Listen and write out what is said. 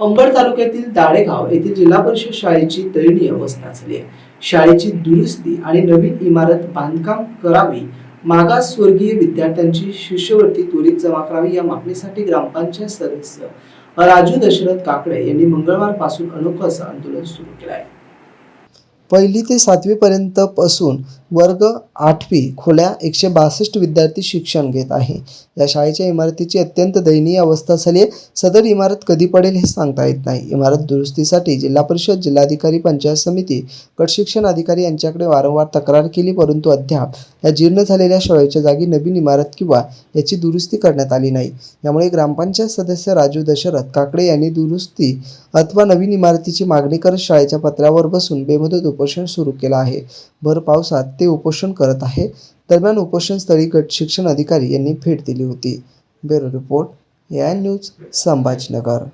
अंबड तालुक्यातील दाडेगाव येथील जिल्हा परिषद शाळेची दयनीय अवस्था झाली आहे. शाळेची दुरुस्ती आणि नवीन इमारत बांधकाम करावी मागासवर्गीय विद्यार्थ्यांची शिष्यवृत्ती त्वरित जमा करावी या मागणीसाठी ग्रामपंचायत सदस्य राजू दशरथ काकडे यांनी मंगळवारपासून अनोखं असं आंदोलन सुरू केलं आहे. पहिली ते सातवीपर्यंत पासून वर्ग आठवी खुल्या एकशे बासष्ट विद्यार्थी शिक्षण घेत आहे. या शाळेच्या इमारतीची अत्यंत दयनीय अवस्था झाली आहे. सदर इमारत कधी पडेल हे सांगता येत नाही. इमारत दुरुस्तीसाठी जिल्हा परिषद जिल्हाधिकारी पंचायत समिती गट शिक्षण अधिकारी यांच्याकडे वारंवार तक्रार केली परंतु अद्याप या जीर्ण झालेल्या शाळेच्या जागी नवीन इमारत किंवा याची दुरुस्ती करण्यात आली नाही. यामुळे ग्रामपंचायत सदस्य राजू दशरथ काकडे यांनी दुरुस्ती अथवा नवीन इमारतीची मागणी करत शाळेच्या पत्र्यावर बसून बेमुदत उपोषण सुरू केलं आहे. भर पावसात ते उपोषण करत आहे. दरम्यान उपोषणस्थळी गट शिक्षण अधिकारी यांनी भेट दिली होती. ब्युरो रिपोर्ट या न्यूज संभाजीनगर.